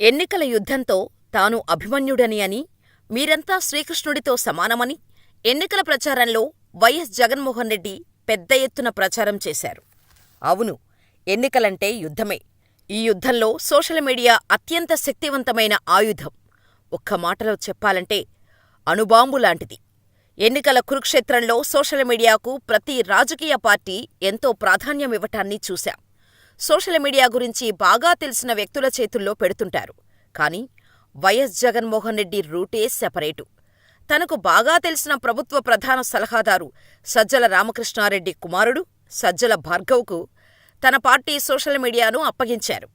ఎన్నికల యుద్ధంతో తాను అభిమన్యుడని అని, మీరంతా శ్రీకృష్ణుడితో సమానమని ఎన్నికల ప్రచారంలో వైఎస్ జగన్మోహన్ రెడ్డి పెద్ద ఎత్తున ప్రచారం చేశారు. అవును, ఎన్నికలంటే యుద్ధమే. ఈ యుద్ధంలో సోషల్ మీడియా అత్యంత శక్తివంతమైన ఆయుధం. ఒక్క మాటలో చెప్పాలంటే అణుబాంబు లాంటిది. ఎన్నికల కురుక్షేత్రంలో సోషల్ మీడియాకు ప్రతి రాజకీయ పార్టీ ఎంతో ప్రాధాన్యమివ్వటాన్ని చూశాం. సోషల్ మీడియా గురించి బాగా తెలిసిన వ్యక్తుల చేతుల్లో పెడుతుంటారు. కానీ వైఎస్ జగన్మోహన్ రెడ్డి రూటే సెపరేటు. తనకు బాగా తెలిసిన ప్రభుత్వ ప్రధాన సలహాదారు సజ్జల రామకృష్ణారెడ్డి కుమారుడు సజ్జల భార్గవ్కు తన పార్టీ సోషల్ మీడియాను అప్పగించారు.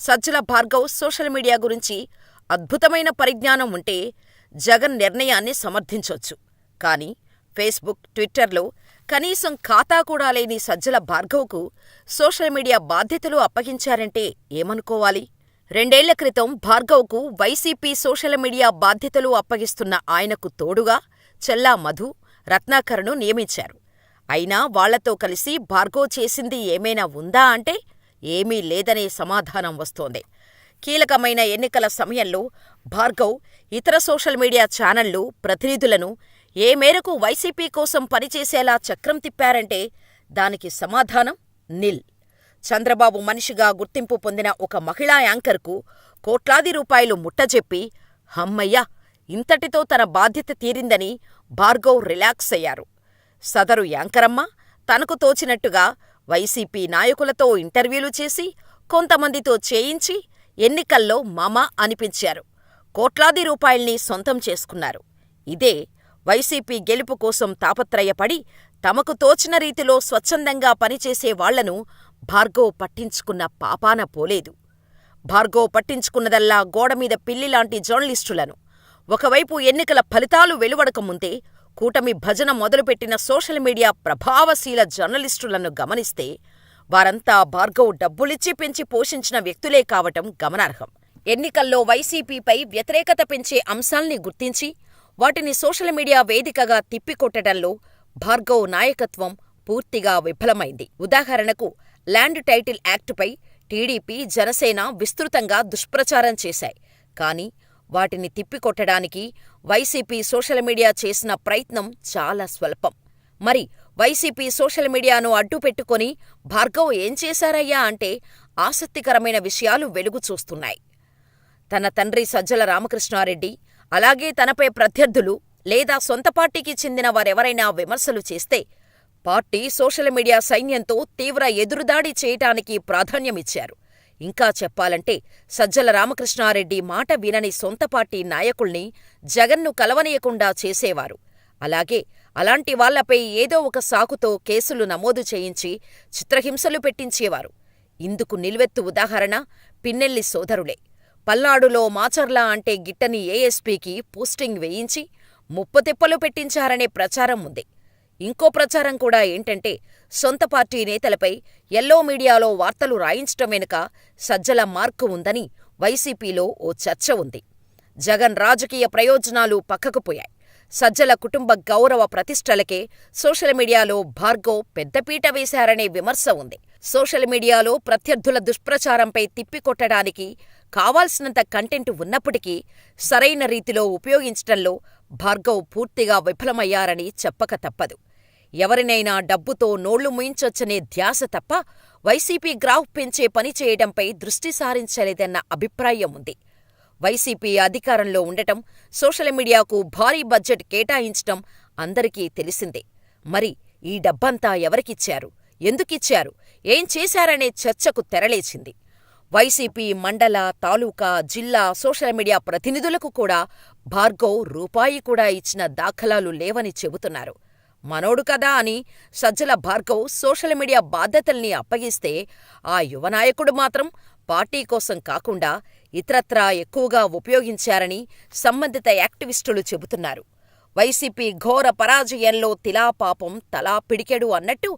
సజ్జల భార్గవ్ సోషల్ మీడియా గురించి అద్భుతమైన పరిజ్ఞానం ఉంటే జగన్ నిర్ణయాన్ని సమర్థించొచ్చు. కానీ ఫేస్బుక్, ట్విట్టర్లో కనీసం ఖాతా కూడా లేని సజ్జల భార్గవ్కు సోషల్ మీడియా బాధ్యతలు అప్పగించారంటే ఏమనుకోవాలి? రెండేళ్ళ క్రితం భార్గవ్కు వైసీపీ సోషల్ మీడియా బాధ్యతలు అప్పగిస్తున్న ఆయనకు తోడుగా చెల్లా మధు, రత్నాకర్ను నియమించారు. అయినా వాళ్ళతో కలిసి భార్గవ్ చేసింది ఏమైనా ఉందా అంటే ఏమీ లేదనే సమాధానం వస్తోంది. కీలకమైన ఎన్నికల సమయంలో భార్గవ్ ఇతర సోషల్ మీడియా ఛానళ్ళు ప్రతినిధులను ఏ మేరకు వైసీపీ కోసం పనిచేసేలా చక్రం తిప్పారంటే దానికి సమాధానం నిల్. చంద్రబాబు మనిషిగా గుర్తింపు పొందిన ఒక మహిళా యాంకర్కు కోట్లాది రూపాయలు ముట్టజెప్పి హమ్మయ్య! ఇంతటితో తన బాధ్యత తీరిందని భార్గవ్ రిలాక్స్ అయ్యారు. సదరు యాంకరమ్మ తనకు తోచినట్టుగా వైసీపీ నాయకులతో ఇంటర్వ్యూలు చేసి, కొంతమందితో చేయించి ఎన్నికల్లో మామ అనిపించారు. కోట్లాది రూపాయల్ని సొంతం చేసుకున్నారు. ఇదే వైసీపీ గెలుపు కోసం తాపత్రయపడి తమకు తోచిన రీతిలో స్వచ్ఛందంగా పనిచేసే వాళ్ళను భార్గవ్ పట్టించుకున్న పాపాన పోలేదు. భార్గవ్ పట్టించుకున్నదల్లా గోడమీద పిల్లిలాంటి జర్నలిస్టులను. ఒకవైపు ఎన్నికల ఫలితాలు వెలువడకముందే కూటమి భజన మొదలుపెట్టిన సోషల్ మీడియా ప్రభావశీల జర్నలిస్టులను గమనిస్తే వారంతా భార్గవ్ డబ్బులిచ్చి పెంచి పోషించిన వ్యక్తులే కావటం గమనార్హం. ఎన్నికల్లో వైసీపీపై వ్యతిరేకత పెంచే అంశాల్ని గుర్తించి, వాటిని సోషల్ మీడియా వేదికగా తిప్పికొట్టడంలో భార్గవ్ నాయకత్వం పూర్తిగా విఫలమైంది. ఉదాహరణకు ల్యాండ్ టైటిల్ యాక్టుపై టీడీపీ, జనసేన విస్తృతంగా దుష్ప్రచారం చేశాయి. కానీ వాటిని తిప్పికొట్టడానికి వైసీపీ సోషల్ మీడియా చేసిన ప్రయత్నం చాలా స్వల్పం. మరి వైసీపీ సోషల్ మీడియాను అడ్డుపెట్టుకొని భార్గవ్ ఏం చేశారయ్యా అంటే ఆసక్తికరమైన విషయాలు వెలుగు చూస్తున్నాయి. తన తండ్రి సజ్జల రామకృష్ణారెడ్డి, అలాగే తనపై ప్రత్యర్థులు లేదా సొంత పార్టీకి చెందిన వారెవరైనా విమర్శలు చేస్తే పార్టీ సోషల్ మీడియా సైన్యంతో తీవ్ర ఎదురుదాడి చేయటానికి ప్రాధాన్యమిచ్చారు. ఇంకా చెప్పాలంటే సజ్జల రామకృష్ణారెడ్డి మాట వినని సొంత పార్టీ నాయకుల్ని జగన్ను కలవనీయకుండా చేసేవారు. అలాగే అలాంటి వాళ్ళపై ఏదో ఒక సాకుతో కేసులు నమోదు చేయించి చిత్రహింసలు పెట్టించేవారు. ఇందుకు నిల్వెత్తు ఉదాహరణ పిన్నెల్లి సోదరులే. పల్నాడులో మాచర్ల అంటే గిట్టని ఏఎస్పీకి పోస్టింగ్ వేయించి ముప్పతిప్పలు పెట్టించారనే ప్రచారం ఉంది. ఇంకో ప్రచారం కూడా ఏంటంటే సొంత పార్టీ నేతలపై ఎల్లో మీడియాలో వార్తలు రాయించటం వెనుక సజ్జల మార్కు ఉందని వైసీపీలో ఓ చర్చ ఉంది. జగన్ రాజకీయ ప్రయోజనాలు పక్కకు పోయాయి. సజ్జల కుటుంబ గౌరవ ప్రతిష్టలకే సోషల్ మీడియాలో భార్గవ్ పెద్దపీట వేశారనే విమర్శ ఉంది. సోషల్ మీడియాలో ప్రత్యర్థుల దుష్ప్రచారంపై తిప్పికొట్టడానికి కావాల్సినంత కంటెంట్ ఉన్నప్పటికీ సరైన రీతిలో ఉపయోగించటంలో భార్గవ్ పూర్తిగా విఫలమయ్యారని చెప్పక తప్పదు. ఎవరినైనా డబ్బుతో నోళ్ళు మూయించొచ్చనే ధ్యాస తప్ప వైసీపీ గ్రాఫ్ పెంచే పని చేయడంపై దృష్టి సారించలేదన్న అభిప్రాయం ఉంది. వైసీపీ అధికారంలో ఉండటం, సోషల్ మీడియాకు భారీ బడ్జెట్ కేటాయించటం అందరికీ తెలిసిందే. మరి ఈ డబ్బంతా ఎవరికిచ్చారు? ఎందుకిచ్చారు? ఏం చేశారనే చర్చకు తెరలేచింది. వైసీపీ మండల, తాలూకా, జిల్లా సోషల్ మీడియా ప్రతినిధులకు కూడా భార్గవ్ రూపాయి కూడా ఇచ్చిన దాఖలాలు లేవని చెబుతున్నారు. మనోడు కదా అని సజ్జల భార్గవ్ సోషల్ మీడియా బాధ్యతల్ని అప్పగిస్తే ఆ యువ నాయకుడు మాత్రం పార్టీ కోసం కాకుండా ఇతరత్రా ఎక్కువగా ఉపయోగించారని సంబంధిత యాక్టివిస్టులు చెబుతున్నారు. వైసీపీ ఘోర పరాజయంలో తిలా పాపం తలా పిడికెడు అన్నట్టు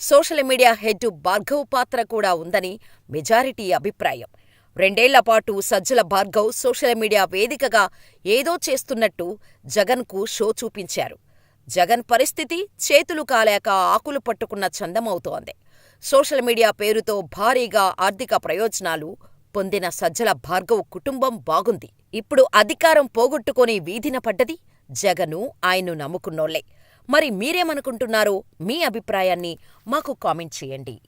సోషల్ మీడియా హెడ్ భార్గవ్ పాత్ర కూడా ఉందని మెజారిటీ అభిప్రాయం. రెండేళ్ళపాటు సజ్జల భార్గవ్ సోషల్ మీడియా వేదికగా ఏదో చేస్తున్నట్టు జగన్కు షో చూపించారు. జగన్ పరిస్థితి చేతులు కాలేక ఆకులు పట్టుకున్న చందమవుతోంది. సోషల్ మీడియా పేరుతో భారీగా ఆర్థిక ప్రయోజనాలు పొందిన సజ్జల భార్గవ్ కుటుంబం బాగుంది. ఇప్పుడు అధికారం పోగొట్టుకొని వీధిన పడ్డది జగను, ఆయన్ను నమ్ముకున్నోళ్ళే. మరి మీరేమనుకుంటున్నారో మీ అభిప్రాయాన్ని మాకు కామెంట్ చేయండి.